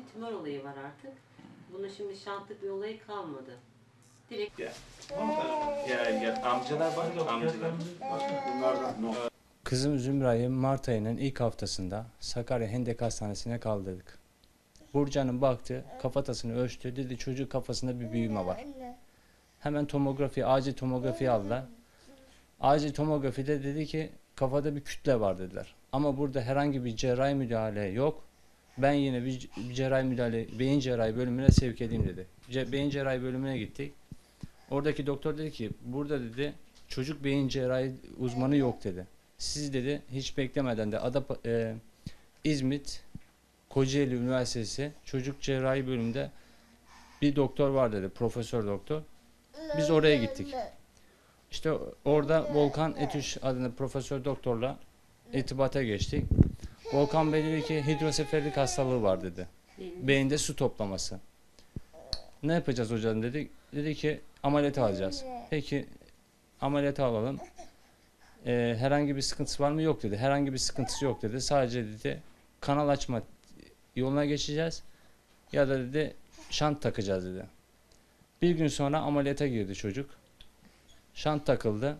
için tümör olayı var artık. Bunun şimdi şantlık bir olayı kalmadı. Direkt Gel. Gel gel. Amcalar var. Amcalar. Bunlardan no. Kızım Zümra'yı Mart ayının ilk haftasında Sakarya Hendek Hastanesi'ne kaldırdık. Burcu baktı, kafatasını ölçtü, dedi çocuk kafasında bir büyüme var. Hemen tomografi, acil tomografi aldılar. Acil tomografide dedi ki kafada bir kütle var dediler. Ama burada herhangi bir cerrahi müdahale yok. Ben yine bir, bir cerrahi müdahale, beyin cerrahi bölümüne sevk edeyim dedi. Ce- beyin cerrahi bölümüne gittik. Oradaki doktor dedi ki burada dedi çocuk beyin cerrahi uzmanı yok dedi. Siz dedi hiç beklemeden de Adap e, İzmit Kocaeli Üniversitesi Çocuk Cerrahi bölümünde bir doktor var dedi. Profesör doktor. Biz oraya gittik. İşte orada Volkan Etüş adında profesör doktorla irtibata geçtik. Volkan Bey dedi ki hidroseferlik hastalığı var dedi. Beyinde su toplaması. Ne yapacağız hocam dedik. Dedi ki ameliyat alacağız. Peki ameliyat alalım. Ee, herhangi bir sıkıntısı var mı? Yok dedi. Herhangi bir sıkıntısı yok dedi. Sadece dedi kanal açma yoluna geçeceğiz. Ya da dedi şant takacağız dedi. Bir gün sonra ameliyata girdi çocuk. Şant takıldı.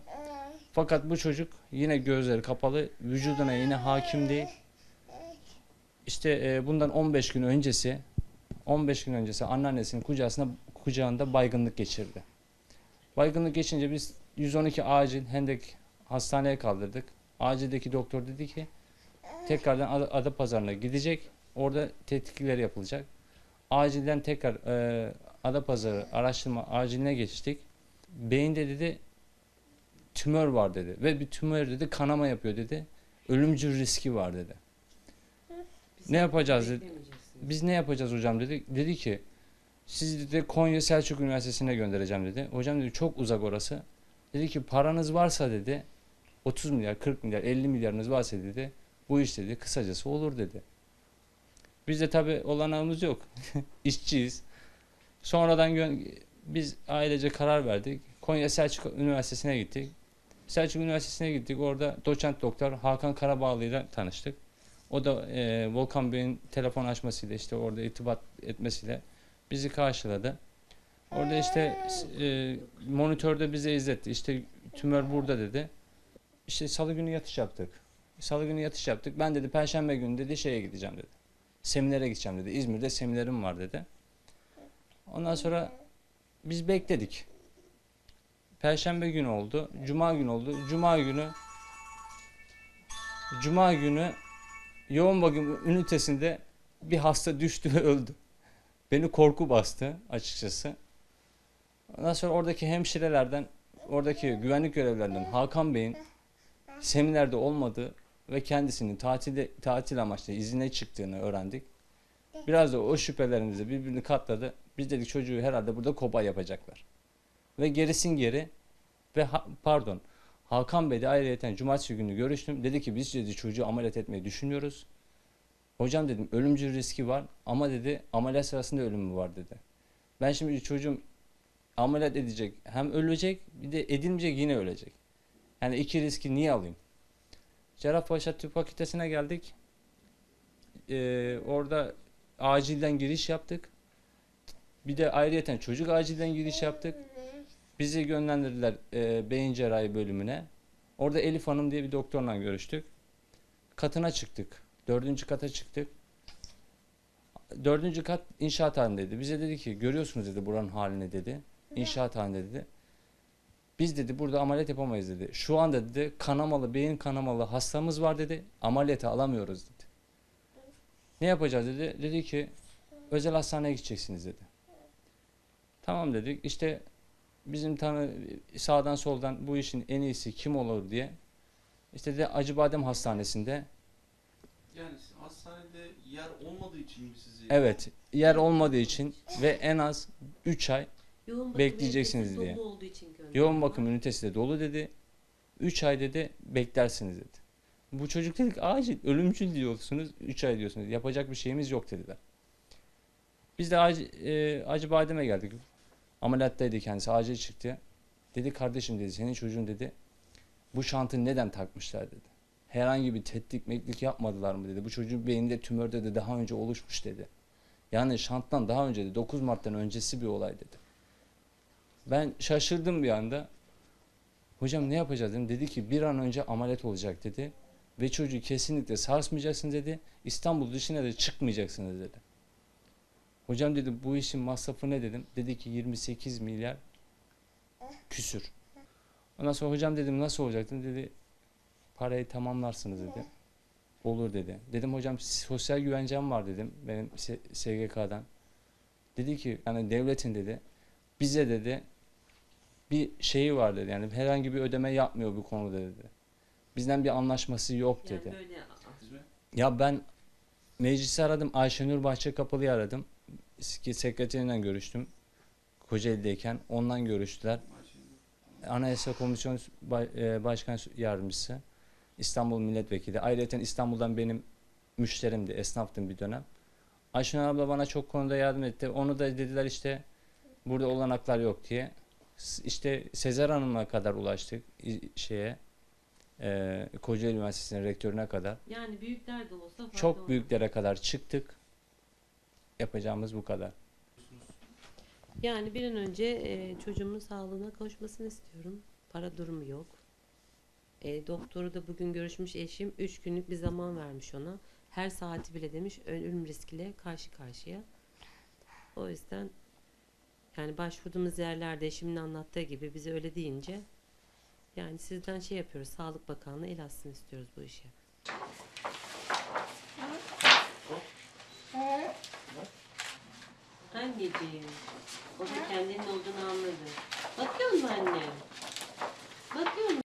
Fakat bu çocuk yine gözleri kapalı, vücuduna yine hakim değil. İşte e, bundan 15 gün öncesi 15 gün öncesi anneannesinin kucağısına kucağında baygınlık geçirdi. Baygınlık geçince biz 112 acil Hendek hastaneye kaldırdık. Acildeki doktor dedi ki tekrardan Ada- Adapazarı'na gidecek. Orada tetkikler yapılacak. Acilden tekrar e, Adapazarı araştırma aciline geçtik. Beyinde dedi tümör var dedi ve bir tümör dedi kanama yapıyor dedi. Ölümcül riski var dedi. Ne yapacağız dedi. Biz ne yapacağız hocam dedi. Dedi ki siz dedi Konya Selçuk Üniversitesi'ne göndereceğim dedi. Hocam dedi çok uzak orası. Dedi ki paranız varsa dedi 30 milyar, 40 milyar, 50 milyarınız varsa dedi bu iş dedi kısacası olur dedi. Biz de tabi olanağımız yok. İşçiyiz. Sonradan biz ailece karar verdik. Konya Selçuk Üniversitesi'ne gittik. Selçuk Üniversitesi'ne gittik. Orada doçent doktor Hakan Karabağlı ile tanıştık. O da e, Volkan Bey'in telefon açmasıyla işte orada irtibat etmesiyle bizi karşıladı. Orada işte e, monitörde bize izletti. İşte tümör burada dedi. İşte salı günü yatış yaptık. Salı günü yatış yaptık. Ben dedi perşembe günü dedi şeye gideceğim dedi. Seminere gideceğim dedi. İzmir'de seminerim var dedi. Ondan sonra biz bekledik. Perşembe günü oldu. Cuma günü oldu. Cuma günü Cuma günü yoğun bakım ünitesinde bir hasta düştü ve öldü. Beni korku bastı açıkçası. Ondan sonra oradaki hemşirelerden, oradaki güvenlik görevlilerinden Hakan Bey'in seminerde olmadığı ve kendisinin tatilde, tatil amaçlı izine çıktığını öğrendik. Biraz da o şüphelerimizi birbirini katladı. Biz dedik çocuğu herhalde burada kobay yapacaklar. Ve gerisin geri ve ha- pardon Hakan Bey de ayrıyeten cumartesi günü görüştüm. Dedi ki biz dedi çocuğu ameliyat etmeyi düşünmüyoruz. Hocam dedim ölümcül riski var ama dedi ameliyat sırasında ölümü var dedi. Ben şimdi çocuğum ameliyat edecek hem ölecek bir de edilmeyecek yine ölecek. Yani iki riski niye alayım? Cerrahpaşa Tıp Fakültesine geldik. Ee, orada acilden giriş yaptık. Bir de ayrıyeten çocuk acilden giriş yaptık. Bizi yönlendirdiler e, beyin cerrahi bölümüne. Orada Elif Hanım diye bir doktorla görüştük. Katına çıktık. Dördüncü kata çıktık. Dördüncü kat inşaat halindeydi. Bize dedi ki görüyorsunuz dedi buranın halini dedi. İnşaat halinde dedi. Biz dedi burada ameliyat yapamayız dedi. Şu anda dedi kanamalı, beyin kanamalı hastamız var dedi. Ameliyata alamıyoruz dedi. Ne yapacağız dedi. Dedi ki özel hastaneye gideceksiniz dedi. Tamam dedik. İşte bizim tanı sağdan soldan bu işin en iyisi kim olur diye. İşte de Acıbadem Hastanesi'nde Yani hastanede yer olmadığı için mi sizi? evet yer olmadığı için ve en az 3 ay Yoğun bakım bekleyeceksiniz diye. dolu olduğu için gönderdim. yoğun bakım ünitesi de dolu dedi. 3 ay dedi beklersiniz dedi. Bu çocuk dedik acil ölümcül diyorsunuz 3 ay diyorsunuz. Yapacak bir şeyimiz yok dediler. Biz de acil, e, Acıbadem'e geldik. Ameliyattaydı kendisi acil çıktı. Dedi kardeşim dedi senin çocuğun dedi bu şantı neden takmışlar dedi. Herhangi bir tetkik meklik yapmadılar mı dedi. Bu çocuğun beyninde tümör dedi daha önce oluşmuş dedi. Yani şanttan daha önce de 9 Mart'tan öncesi bir olay dedi. Ben şaşırdım bir anda. Hocam ne yapacağız dedim. Dedi ki bir an önce ameliyat olacak dedi. Ve çocuğu kesinlikle sarsmayacaksın dedi. İstanbul dışına da çıkmayacaksınız dedi. Hocam dedi bu işin masrafı ne dedim. Dedi ki 28 milyar küsür. Ondan sonra hocam dedim nasıl olacak dedim. Dedi parayı tamamlarsınız dedi. Olur dedi. Dedim hocam sosyal güvencem var dedim benim SGK'dan. Dedi ki yani devletin dedi bize dedi bir şeyi var dedi. Yani herhangi bir ödeme yapmıyor bu konuda dedi. Bizden bir anlaşması yok Yani dedi. böyle Siz mi? Ya ben meclisi aradım. Ayşenur Bahçekapılı'yı aradım. Ki sekreteriyle görüştüm. Kocaeli'deyken. Ondan görüştüler. Anayasa Komisyonu e, Başkan Yardımcısı. İstanbul Milletvekili. Ayrıca İstanbul'dan benim müşterimdi. Esnaftım bir dönem. Ayşenur abla bana çok konuda yardım etti. Onu da dediler işte burada olanaklar yok diye. İşte Sezer Hanım'a kadar ulaştık şeye. E, Kocaeli Üniversitesi'nin rektörüne kadar. yani büyükler de olsa Çok olmaz. büyüklere kadar çıktık. Yapacağımız bu kadar. Yani bir an önce e, çocuğumun sağlığına kavuşmasını istiyorum. Para durumu yok. E, doktoru da bugün görüşmüş eşim 3 günlük bir zaman vermiş ona. Her saati bile demiş ölüm riskiyle karşı karşıya. O yüzden yani başvurduğumuz yerlerde eşimin anlattığı gibi bize öyle deyince yani sizden şey yapıyoruz. Sağlık Bakanlığı el atsın istiyoruz bu işe. Anneciğim. O da kendinin olduğunu anladı. Bakıyor musun anne? Bakıyor musun?